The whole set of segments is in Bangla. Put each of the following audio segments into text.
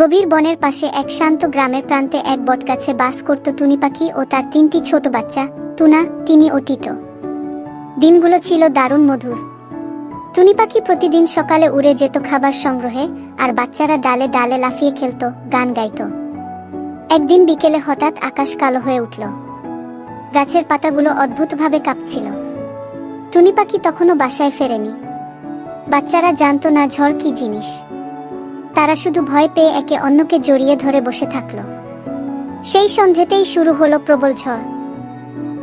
গভীর বনের পাশে এক শান্ত গ্রামের প্রান্তে এক বটগাছে বাস করত টুনি পাখি ও তার তিনটি ছোট বাচ্চা, টুনা টিনি ও টিটো। দিনগুলো ছিল দারুণ মধুর। টুনি পাখি প্রতিদিন সকালে উড়ে যেত খাবার সংগ্রহে আর বাচ্চারা ডালে ডালে লাফিয়ে খেলত, গান গাইত। একদিন বিকেলে হঠাৎ আকাশ কালো হয়ে উঠল। গাছের পাতাগুলো অদ্ভুতভাবে কাঁপছিল। টুনি পাখি তখনও বাসায় ফেরেনি। বাচ্চারা জানতো না ঝড় কি জিনিস। তারা শুধু ভয় পেয়ে একে অন্যকে জড়িয়ে ধরে বসে থাকল। সেই সন্ধ্যেতেই শুরু হলো প্রবল ঝড়।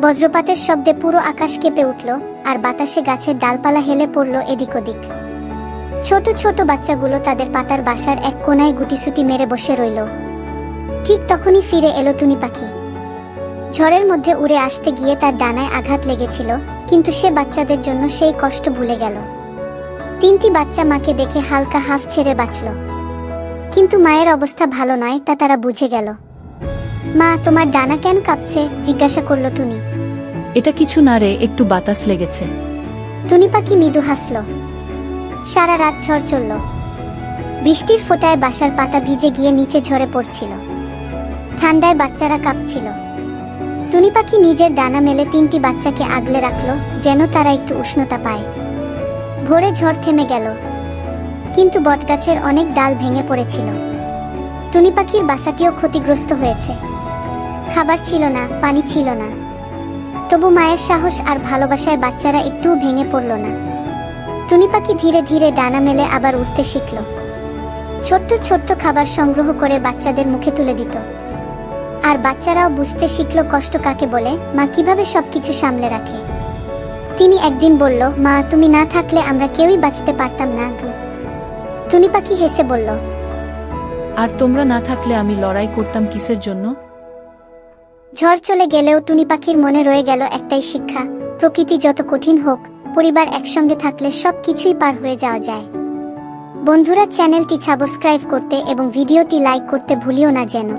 বজ্রপাতের শব্দে পুরো আকাশ কেঁপে উঠল আর বাতাসে গাছের ডালপালা হেলে পড়ল এদিক ওদিক। ছোট ছোট বাচ্চাগুলো তাদের পাতার বাসার এক কোনায় গুটিসুটি মেরে বসে রইল। ঠিক তখনই ফিরে এলো টুনি পাখি। ঝড়ের মধ্যে উড়ে আসতে গিয়ে তার ডানায় আঘাত লেগেছিল, কিন্তু সে বাচ্চাদের জন্য সেই কষ্ট ভুলে গেল। তিনটি বাচ্চা মাকে দেখে হালকা হাফ ছেড়ে বাঁচল। কিন্তু মায়ের অবস্থা ভালো নয় তা তারা বুঝে গেল। মা তোমার ডানা কেন কাঁপছে? জিজ্ঞাসা করল টুনি। এটা কিছু না রে একটু বাতাস লেগেছে। টুনি পাখি মৃদু হাসল। সারা রাত ঝড় চলল। বৃষ্টির ফোঁটায় বাসার পাতা ভিজে গিয়ে নিচে ঝরে পড়ছিল। ঠান্ডায় বাচ্চারা কাঁপছিল। টুনি পাখি নিজের ডানা মেলে তিনটি বাচ্চাকে আগলে রাখল যেন তারা একটু উষ্ণতা পায়। ভোরে ঝড় থেমে গেল। কিন্তু বটগাছের অনেক ডাল ভেঙে পড়েছিল। টুনি পাখির বাসাটিও ক্ষতিগ্রস্ত হয়েছে। খাবার ছিল না, পানি ছিল না। তবু মায়ের সাহস আর ভালোবাসায় বাচ্চারা একটুও ভেঙে পড়ল না। টুনি পাখি ধীরে ধীরে ডানা মেলে আবার উঠতে শিখল। ছোট্ট ছোট্ট খাবার সংগ্রহ করে বাচ্চাদের মুখে তুলে দিত। আর বাচ্চারাও বুঝতে শিখল কষ্ট কাকে বলে, মা কীভাবে সবকিছু সামলে রাখে। তিনি একদিন বলল, মা, তুমি না থাকলে আমরা কেউই বাঁচতে পারতাম না টুনি পাখি হেসে বলল আর তোমরা না থাকলে আমি লড়াই করতাম কিসের জন্য? ঝড় চলে গেলেও টুনি পাখির মনে রয়ে গেল একটাই শিক্ষা প্রকৃতি যত কঠিন হোক পরিবার একসঙ্গে থাকলে সব কিছুই পার হয়ে যাওয়া যায়। বন্ধুরা চ্যানেলটি সাবস্ক্রাইব করতে এবং ভিডিওটি লাইক করতে ভুলিও না যেন।